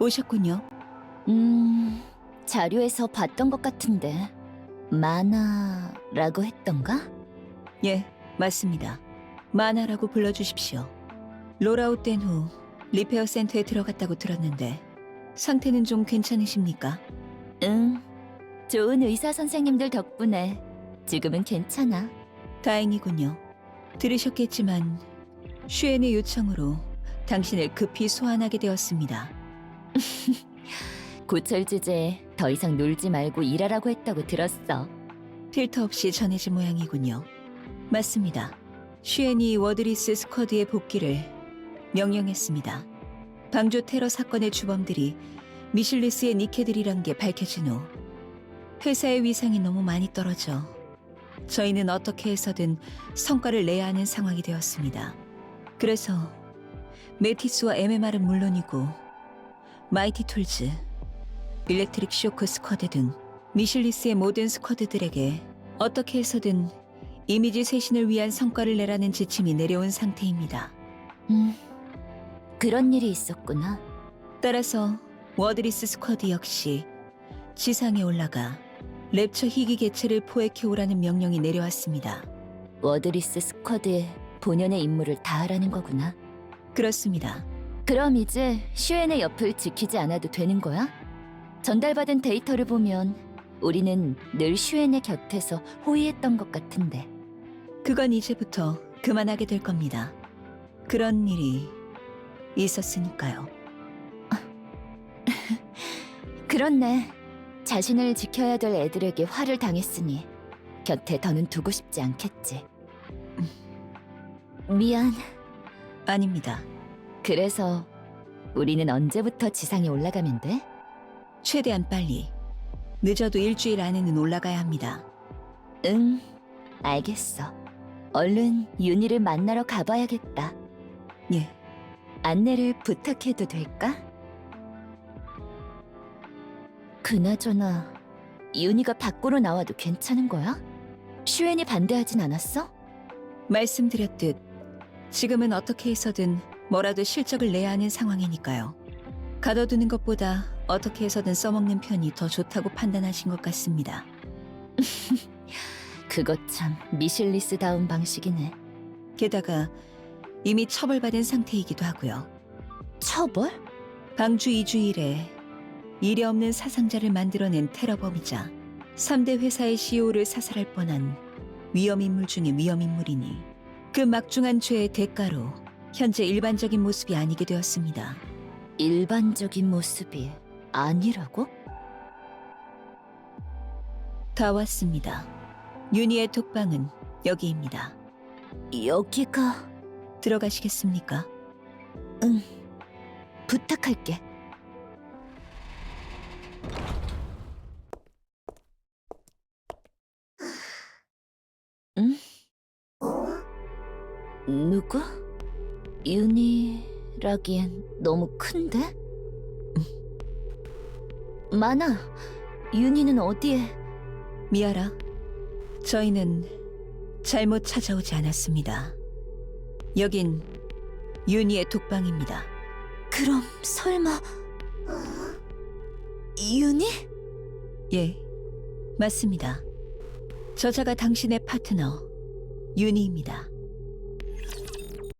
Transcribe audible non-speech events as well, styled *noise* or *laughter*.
오셨군요. 음, 자료에서 봤던 것 같은데 만화라고 했던가? 예, 맞습니다. 마나라고 불러주십시오. 롤아웃 된후 리페어 센터에 들어갔다고 들었는데 상태는 좀 괜찮으십니까? 응. 좋은 의사 선생님들 덕분에 지금은 괜찮아. 다행이군요. 들으셨겠지만 슈엔의 요청으로 당신을 급히 소환하게 되었습니다. *laughs* 고철 주제에 더 이상 놀지 말고 일하라고 했다고 들었어. 필터 없이 전해진 모양이군요. 맞습니다. 슈엔이 워드리스 스쿼드의 복귀를 명령했습니다. 방조 테러 사건의 주범들이 미실리스의 니케들이란 게 밝혀진 후 회사의 위상이 너무 많이 떨어져 저희는 어떻게 해서든 성과를 내야 하는 상황이 되었습니다. 그래서 메티스와 MMR은 물론이고 마이티 툴즈, 일렉트릭 쇼크 스쿼드 등 미실리스의 모든 스쿼드들에게 어떻게 해서든 이미지 쇄신을 위한 성과를 내라는 지침이 내려온 상태입니다. 음, 그런 일이 있었구나. 따라서 워드리스 스쿼드 역시 지상에 올라가 랩처 희귀 개체를 포획해오라는 명령이 내려왔습니다. 워드리스 스쿼드의 본연의 임무를 다하라는 거구나. 그렇습니다. 그럼 이제 슈엔의 옆을 지키지 않아도 되는 거야? 전달받은 데이터를 보면 우리는 늘 슈엔의 곁에서 호위했던 것 같은데. 그건 이제부터 그만하게 될 겁니다. 그런 일이 있었으니까요. *laughs* 그렇네. 자신을 지켜야 될 애들에게 화를 당했으니 곁에 더는 두고 싶지 않겠지. 미안. 아닙니다. 그래서 우리는 언제부터 지상에 올라가면 돼? 최대한 빨리. 늦어도 일주일 안에는 올라가야 합니다. 응, 알겠어. 얼른 윤희를 만나러 가봐야겠다. 예, 안내를 부탁해도 될까? 그나저나 윤희가 밖으로 나와도 괜찮은 거야? 슈엔이 반대하진 않았어? 말씀드렸듯 지금은 어떻게 해서든 뭐라도 실적을 내야 하는 상황이니까요. 가둬두는 것보다 어떻게 해서든 써먹는 편이 더 좋다고 판단하신 것 같습니다. *laughs* 그것 참 미실리스다운 방식이네. 게다가 이미 처벌받은 상태이기도 하고요. 처벌? 방주 2주 일에 일에 없는 사상자를 만들어낸 테러범이자 3대 회사의 CEO를 사살할 뻔한 위험인물 중의 위험인물이니 그 막중한 죄의 대가로 현재 일반적인 모습이 아니게 되었습니다. 일반적인 모습이 아니라고? 다 왔습니다. 윤희의 톡방은 여기입니다. 여기가 들어가시겠습니까? 응 부탁할게. 응? 누구? 윤희라기엔 너무 큰데? 많아. 윤희는 어디에? 미아라, 저희는 잘못 찾아오지 않았습니다. 여긴 윤희의 톡방입니다. 그럼 설마 윤희? 예, 맞습니다. 저자가 당신의 파트너 윤희입니다.